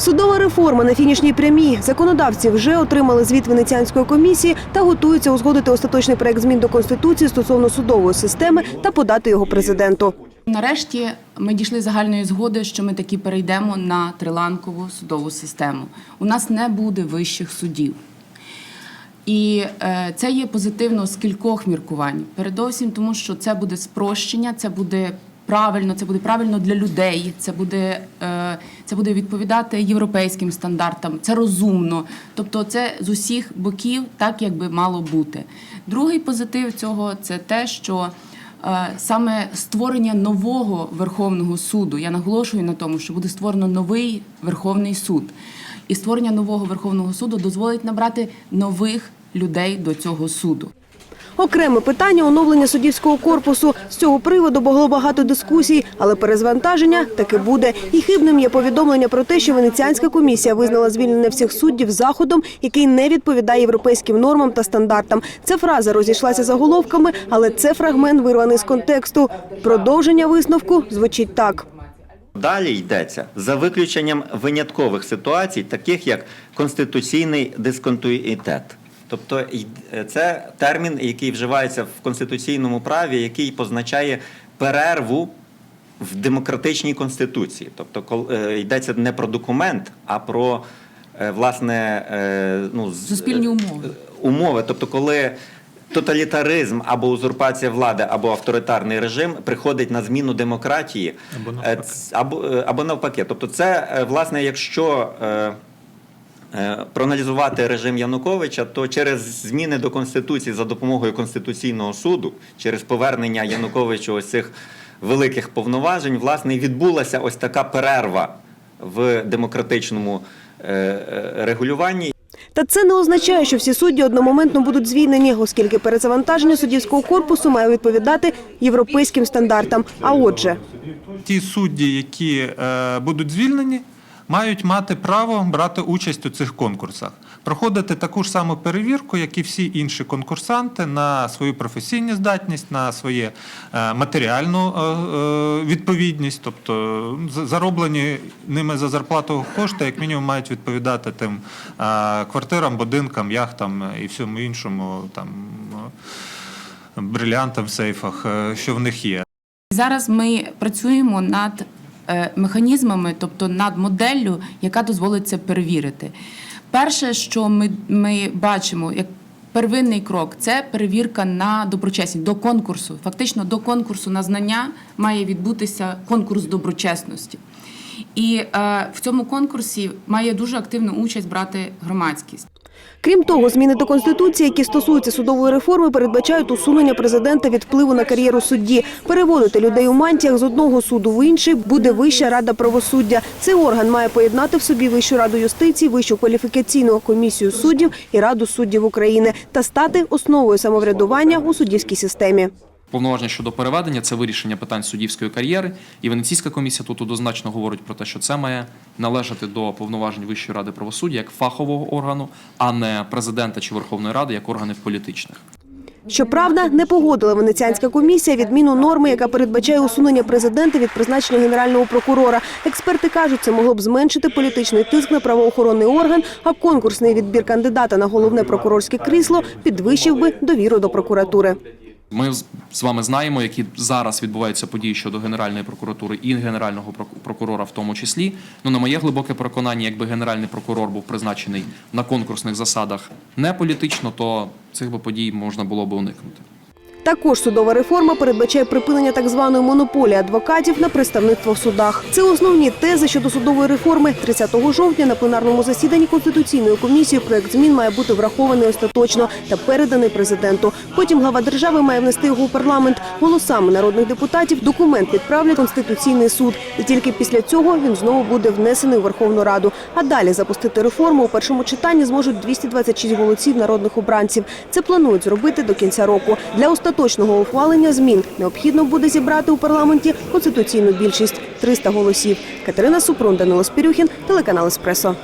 Судова реформа на фінішній прямій. Законодавці вже отримали звіт Венеціанської комісії та готуються узгодити остаточний проект змін до конституції стосовно судової системи та подати його президенту. Нарешті ми дійшли загальної згоди, що ми таки перейдемо на триланкову судову систему. У нас не буде вищих судів. І е, це є позитивно з кількох міркувань. Передовсім, тому що це буде спрощення, це буде правильно, це буде правильно для людей, це буде, е, це буде відповідати європейським стандартам, це розумно. Тобто, це з усіх боків так, як би мало бути. Другий позитив цього це те, що е, саме створення нового Верховного суду. Я наголошую на тому, що буде створено новий Верховний суд. І створення нового Верховного суду дозволить набрати нових людей до цього суду. Окреме питання оновлення суддівського корпусу. З цього приводу було багато дискусій, але перезвантаження таки буде. І хибним є повідомлення про те, що Венеціанська комісія визнала звільнення всіх суддів заходом, який не відповідає європейським нормам та стандартам. Ця фраза розійшлася заголовками, але це фрагмент вирваний з контексту. Продовження висновку звучить так. Далі йдеться за виключенням виняткових ситуацій, таких як конституційний дисконтуїтет. Тобто й- це термін, який вживається в конституційному праві, який позначає перерву в демократичній конституції. Тобто, кол- е, йдеться не про документ, а про е, власне е, ну, Суспільні умови. умови. Тобто, коли тоталітаризм або узурпація влади, або авторитарний режим приходить на зміну демократії, Або е, навпаки. або, е, або навпаки. Тобто, це е, власне, якщо. Е, Проаналізувати режим Януковича, то через зміни до конституції за допомогою конституційного суду, через повернення Януковичу ось цих великих повноважень, власне, і відбулася ось така перерва в демократичному е, е, регулюванні. Та це не означає, що всі судді одномоментно будуть звільнені, оскільки перезавантаження суддівського корпусу має відповідати європейським стандартам. А отже, Ті судді, які будуть звільнені, мають мати право брати участь у цих конкурсах, проходити таку ж саму перевірку, як і всі інші конкурсанти, на свою професійну здатність, на своє е, матеріальну е, е, відповідність, тобто зароблені ними за зарплату кошти, як мінімум, мають відповідати тим квартирам, будинкам, яхтам і всьому іншому там брилянтам в сейфах, що в них є. Зараз ми працюємо над механізмами, тобто над моделлю, яка дозволить це перевірити. Перше, що ми, ми бачимо, як первинний крок, це перевірка на доброчесність до конкурсу. Фактично, до конкурсу на знання має відбутися конкурс доброчесності. І е, в цьому конкурсі має дуже активну участь брати громадськість. Крім того, зміни до конституції, які стосуються судової реформи, передбачають усунення президента від впливу на кар'єру судді. Переводити людей у мантіях з одного суду в інший буде Вища рада правосуддя. Цей орган має поєднати в собі Вищу раду юстиції, Вищу кваліфікаційну комісію суддів і Раду суддів України та стати основою самоврядування у суддівській системі. Повноваження щодо переведення це вирішення питань суддівської кар'єри. І Венеційська комісія тут однозначно говорить про те, що це має належати до повноважень Вищої ради правосуддя як фахового органу, а не президента чи Верховної Ради як органів політичних. Щоправда, не погодила Венеціанська комісія відміну норми, яка передбачає усунення президента від призначення генерального прокурора. Експерти кажуть, це могло б зменшити політичний тиск на правоохоронний орган, а конкурсний відбір кандидата на головне прокурорське крісло підвищив би довіру до прокуратури. Ми з- вами знаємо, які зараз відбуваються події щодо Генеральної прокуратури і Генерального прок- прокурора в тому числі. Ну, на моє глибоке переконання, якби Генеральний прокурор був призначений на конкурсних засадах не політично, то цих би подій можна було би уникнути. Також судова реформа передбачає припинення так званої монополії адвокатів на представництво в судах. Це основні тези щодо судової реформи. 30 жовтня на пленарному засіданні конституційної комісії проект змін має бути врахований остаточно та переданий президенту. Потім глава держави має внести його у парламент. Голосами народних депутатів документ відправлять конституційний суд, і тільки після цього він знову буде внесений у Верховну Раду. А далі запустити реформу у першому читанні зможуть 226 голосів народних обранців. Це планують зробити до кінця року. Для остаточного ухвалення змін необхідно буде зібрати у парламенті конституційну більшість 300 голосів. Катерина Супрун, Данило Спірюхін, телеканал Еспресо.